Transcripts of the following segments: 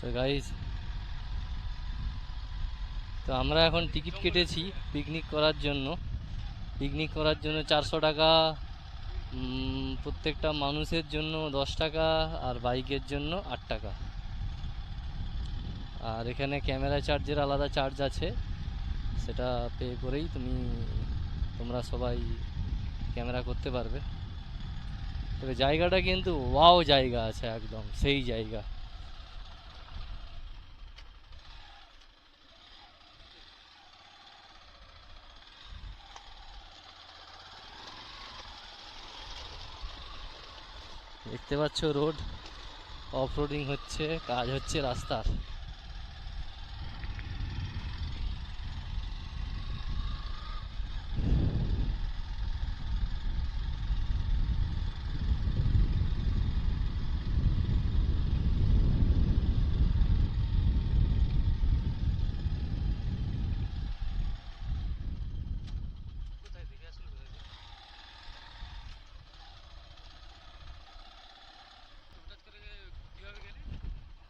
তো গাইস তো আমরা এখন টিকিট কেটেছি পিকনিক করার জন্য। পিকনিক করার জন্য চারশো টাকা প্রত্যেকটা মানুষের জন্য দশ টাকা আর বাইকের জন্য আট টাকা। আর এখানে ক্যামেরা চার্জের আলাদা চার্জ আছে, সেটা পে করেই তুমি, তোমরা সবাই ক্যামেরা করতে পারবে। তবে জায়গাটা কিন্তু ওয়াও জায়গা আছে একদম, সেই জায়গা। দেখতে পাচ্ছ রোড অফ রোডিং হচ্ছে কাজ হচ্ছে রাস্তার।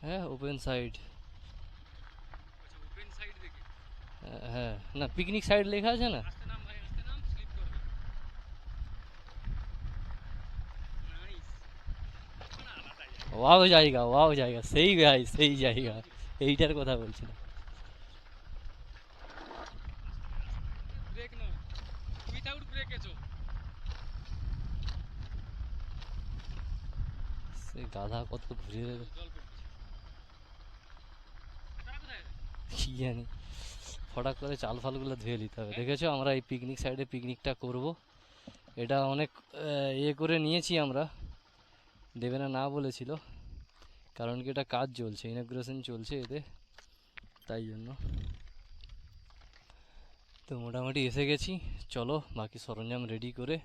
হ্যাঁ ওপেন সাইড হ্যাঁ না পিকনিক সাইড লেখা আছে না ওয়াও জায়গা ওয়াও জায়গা সেই ভাই সেই জায়গা এইটার কথা বলছিলাম ব্রেক নাও উইথাউট ব্রেকে চো সেই গাধা কত ঘুরে দেবে জল পড়ছে তারা কোথায় কি জানি ফটাক করে চাল ফালগুলো ধুয়ে নিতে হবে। দেখেছ আমরা এই পিকনিক সাইডে পিকনিকটা করব। এটা অনেক ইয়ে করে নিয়েছি আমরা। দেবে না না বলেছিল, কারণ কি এটা কাজ চলছে ইনাগ্রেশন চলছে এতে। তাই জন্য। তো মোটামুটি এসে গেছি। চলো, বাকি সরঞ্জাম রেডি করে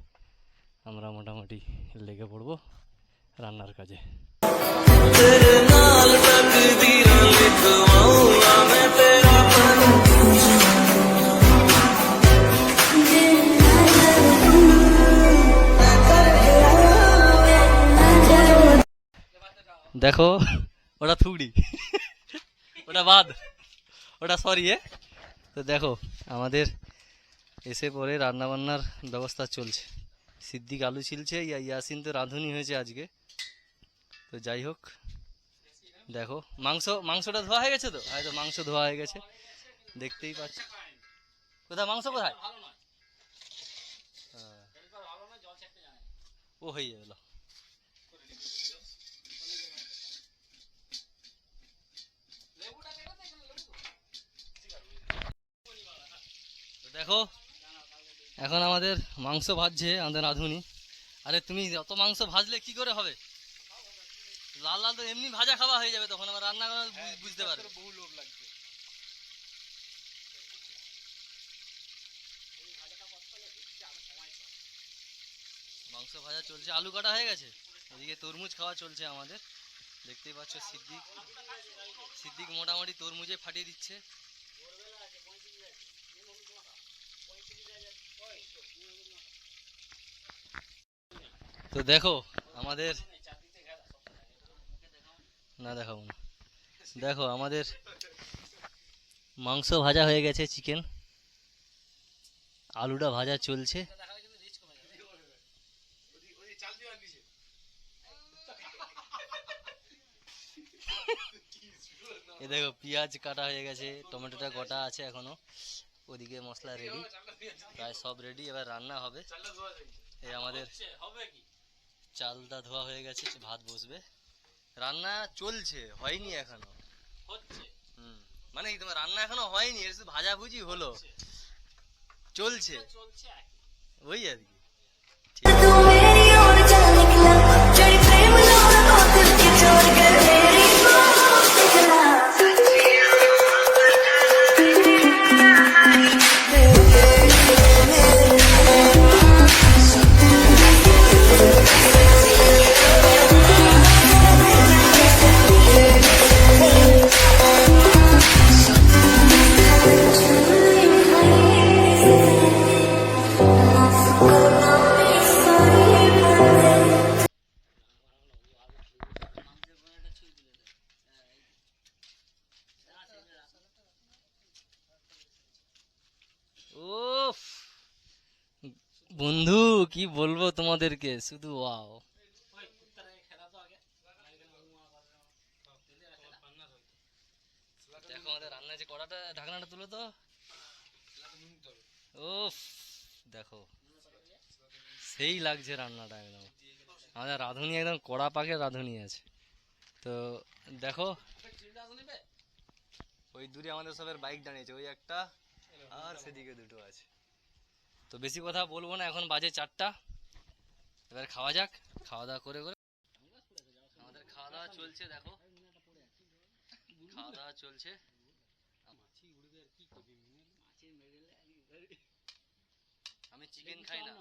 আমরা মোটামুটি লেগে পড়ব রান্নার কাজে। দেখো। ওটা থুগড়ি ওটা বাদ। ওটা সরি এ তো দেখো আমাদের এসে পরে রান্না বান্নার ব্যবস্থা চলছে। সিদ্দিক আলু ছিলছে ইয়া ইয়াসিন তো রাঁধুনি হয়েছে আজকে। তো যাই হোক দেখো মাংস মাংসটা ধোয়া হয়ে গেছে তো? হয়তো মাংস ধোয়া হয়ে গেছে। দেখতেই পাচ্ছ কোথায় মাংস কোথায়? হ্যাঁ। ও হয়ে গেল। দেখো এখন আমাদের মাংস ভাজছে আমাদের রাঁধুনি। আরে তুমি অত মাংস ভাজলে কি করে হবে? লাল লাল তো এমনি ভাজা খাওয়া হয়ে যাবে তখন আমার রান্না করা বুঝতে পারবে। বহু লোক লাগছে। মাংস ভাজা চলছে আলু কাটা হয়ে গেছে? এদিকে তরমুজ খাওয়া চলছে আমাদের। দেখতেই পাচ্ছ সিদ্দিক। সিদ্দিক মোটামুটি তরমুজে ফাটিয়ে দিচ্ছে। তো দেখো, আমাদের না দেখাবো না। দেখো, আমাদের মাংস ভাজা হয়ে গেছে, চিকেন। আলুটা ভাজা চলছে। এ দেখো, পেঁয়াজ কাটা হয়ে গেছে, টমেটোটা গোটা আছে এখনও। ওদিকে মশলা রেডি প্রায় সব রেডি এবার রান্না হবে। এই আমাদের চালটা ধোয়া হয়ে গেছে ভাত বসবে। রান্না চলছে হয়নি এখনও। হুম। মানে তোমার রান্না এখনও হয়নি? এর শুধু ভাজাভুজি হলো। চলছে। ওই আর কি। तू বন্ধু, কি বলব তোমাদেরকে? শুধু ওয়াও দেখো ঢাকনাটা তুলো তো ওফ দেখো। সেই লাগছে রান্নাটা একদম। আমাদের রাঁধুনি একদম কড়া পাকে রাঁধুনি আছে। তো দেখো, ওই দূরে আমাদের সবের বাইক দাঁড়িয়েছে, ওই একটা আর সেদিকে দুটো আছে। তো বেশি কথা বলব না, এখন বাজে চারটা। এবার খাওয়া যাক, খাওয়া দাওয়া করে করে আমাদের খাওয়া দাওয়া চলছে, দেখো। খাওয়া দাওয়া চলছে। আমি চিকেন খাই না।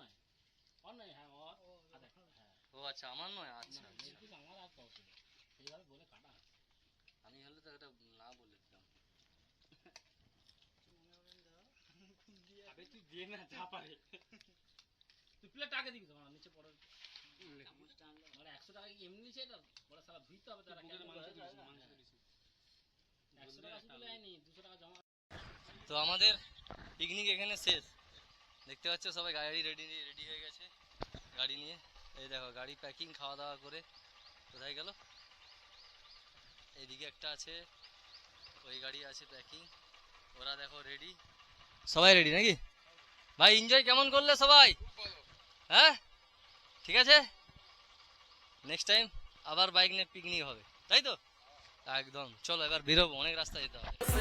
ও আচ্ছা আমার নয় আচ্ছা আচ্ছা। আমি হলে তো এটা না বলে দিতাম আবে তুই দে না যা পারে। তুই প্লেট আগে দিবি তোমার নিচে পড়ে। মানে একশো টাকা কি এমনি নিচে এটা? ওরা সারা ধুইতে হবে তারা কেন একশো টাকা শুধু নেয়নি দুশো টাকা জমা। তো আমাদের পিকনিক এখানে শেষ। দেখতে পাচ্ছ সবাই গাড়ি রেডি রেডি হয়ে গেছে। গাড়ি নিয়ে এই দেখো গাড়ি প্যাকিং খাওয়া দাওয়া করে কোথায় গেল? এইদিকে একটা আছে ওই গাড়ি আছে প্যাকিং ওরা দেখো রেডি সবাই রেডি নাকি? ভাই এনজয় কেমন করলে সবাই? হ্যাঁ? ঠিক আছে? নেক্সট টাইম আবার বাইক নিয়ে পিকনিক হবে। তাই তো? একদম। চলো, এবার বেরোবো, অনেক রাস্তা যেতে হবে।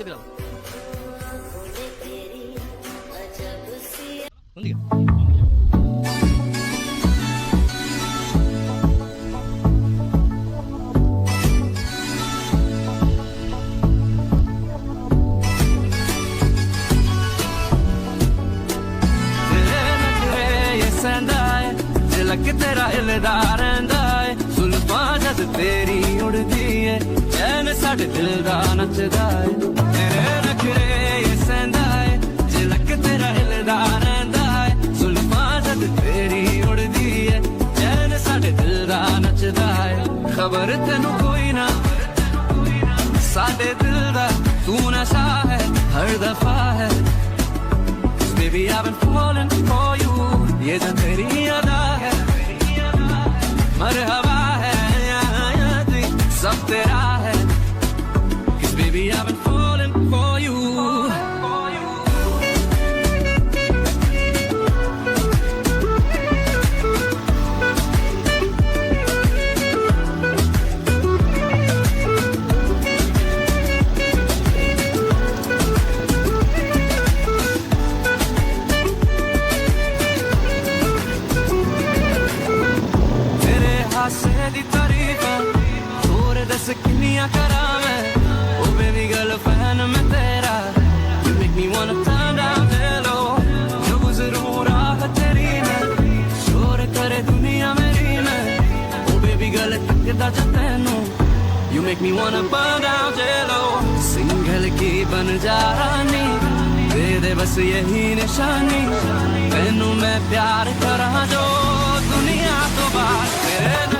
দিয়ে দিলাম ਲੱਗ ਤੇਰਾ ਇਲਦਾ ਰਹਿੰਦਾ ਏ। ਸੁਲਫਾ ਜਦ ਤੇਰੀ ਉੜਦੀ ਏ ਚੈਨ ਸਾਡੇ ਦਿਲ ਦਾ ਨੱਚਦਾ ਏ। ਖਬਰ ਤੈਨੂੰ ਕੋਈ ਨਾ ਸਾਡੇ ਦਿਲ ਦਾ ਤੂੰ ਨਸ਼ਾ ਹੈ ਹਰ ਦਫਾ ਹੈ Baby I've been falling for you ਇਹ ਜਾਂ ਤੇਰੀ make me wanna burn down jello single की बन जा रानी दे दे बस यही निशानी तेनू मैं प्यार करा जो दुनिया तो बाहर तेरे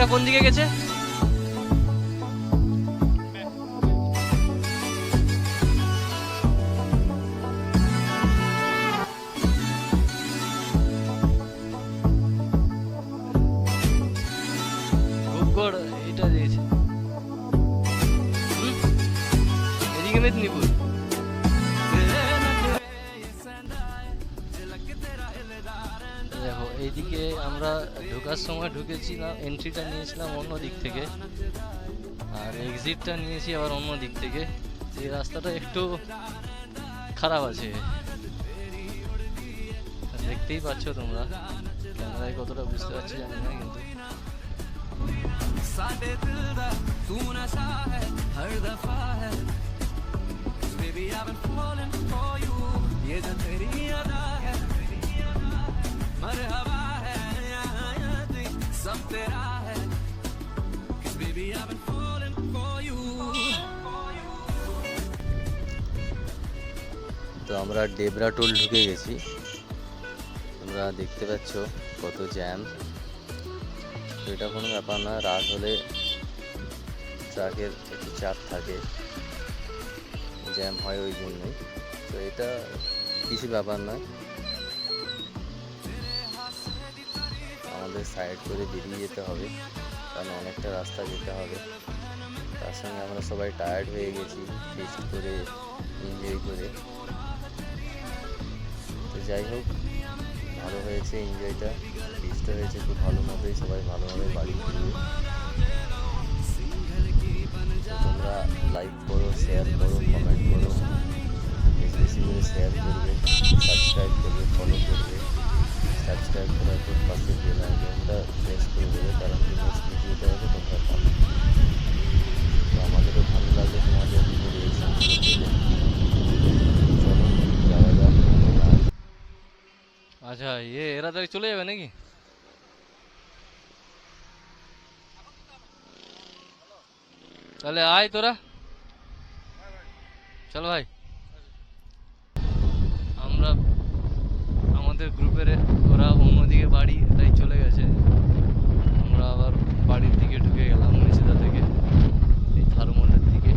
এটা কোন দিকে গেছে? দেখো এইদিকে আমরা ঢোকার সময় ঢুকেছিলাম এন্ট্রিটা নিয়েছিলাম অন্য দিক থেকে আর এক্সিটটা নিয়েছি আবার অন্য দিক থেকে এই রাস্তাটা একটু খারাপ আছে দেখতেই পাচ্ছ তোমরা ক্যামেরায় কতটা বুঝতে পারছি জানি না কিন্তু साडे दिल दा तू नशा है हर दफा है Baby I've been falling for you ये जो तेरी अदा है मरहबा है यहाँ यहाँ दी, सब तेरा है Cause baby I've been falling for you তো আমরা ডেবরা টোল ঢুকে গেছি তোমরা দেখতে পাচ্ছ কত জ্যাম তো এটা কোনো ব্যাপার না রাত হলে ট্রাকের একটু চাপ থাকে জ্যাম হয় ওই জন্যই তো এটা কিছু ব্যাপার নয় আমাদের সাইড করে বেরিয়ে যেতে হবে, কারণ অনেকটা রাস্তা যেতে হবে। তার সঙ্গে আমরা সবাই টায়ার্ড হয়ে গেছি ফিস্ট করে এনজয় করে। তো যাই হোক, ভালো হয়েছে এনজয়টা ফিস্টও হয়েছে খুব ভালো মতোই, সবাই ভালোভাবে বাড়ি ফিরবে। তোমরা লাইক করো শেয়ার করো কমেন্ট করো, বেশি বেশি করে শেয়ার চলে যাবে নাকি? তাহলে আয় তোরা। চল ভাই। আমরা আমাদের গ্রুপের ওরা অন্যদিকে বাড়ি, তাই চলে গেছে। আমরা আবার বাড়ির দিকে ঢুকে গেলাম নিচিদা থেকে এই থারমোলের দিকে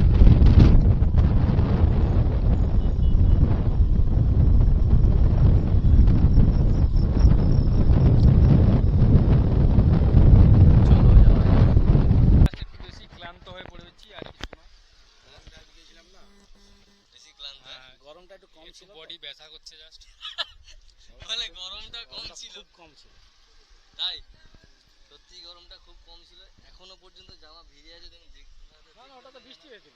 চলো যাওয়া যাক। একটু বেশি ক্লান্ত হয়ে পড়েছি আর কিছু না বেশি ক্লান্ত হ্যাঁ, গরমটা একটু বডি ব্যথা করছে জাস্ট বলে গরমটা কম ছিল। খুব কম ছিল। তাই? সত্যি গরমটা খুব কম ছিল। এখনও পর্যন্ত জামা ভিজে আছে তুমি না না ওটা তো বৃষ্টি হয়েছিল।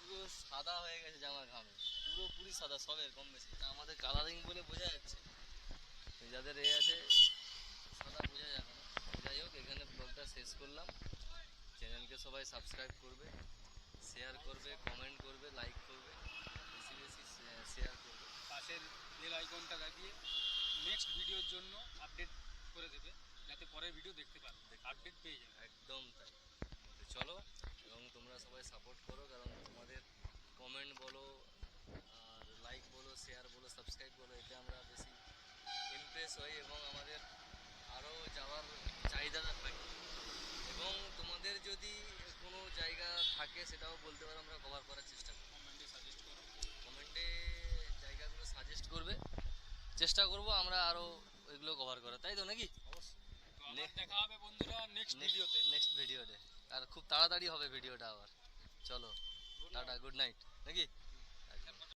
পুরো সাদা হয়ে গেছে জামা ঘামে। পুরোপুরি সাদা সবের কম বেশি। আমাদের কালারিং বলে বোঝা যাচ্ছে। যাদের এ আছে সাদা বোঝা যাবে না। যাই হোক এখানে ব্লগটা শেষ করলাম। চ্যানেলকে সবাই সাবস্ক্রাইব করবে শেয়ার করবে কমেন্ট করবে লাইক করবে। শেয়ার করবে পাশের বেল আইকনটা লাগিয়ে নেক্সট ভিডিওর জন্য আপডেট করে দেবে, যাতে পরের ভিডিও দেখতে পারো আপডেট পেয়ে যাবে। একদম তাই। তো চলো, এবং তোমরা সবাই সাপোর্ট করো, কারণ তোমাদের কমেন্ট বলো, আর লাইক বলো শেয়ার বলো সাবস্ক্রাইব বলো, এতে আমরা বেশি ইমপ্রেস হই এবং আমাদের আরও যাওয়ার চাহিদাটা থাকে এবং তোমাদের যদি কোনো জায়গা থাকে, সেটাও বলতে পারো, আমরা কভার করার চেষ্টা করব। সাজেস্ট করবে। চেষ্টা করব আমরা আরও এগুলো কভার করা তাই তো নাকি? দেখা হবে বন্ধুরা নেক্সট ভিডিওতে নেক্সট ভিডিওতে আর খুব তাড়াতাড়ি হবে ভিডিওটা আবার। চলো টাটা গুড নাইট নাকি?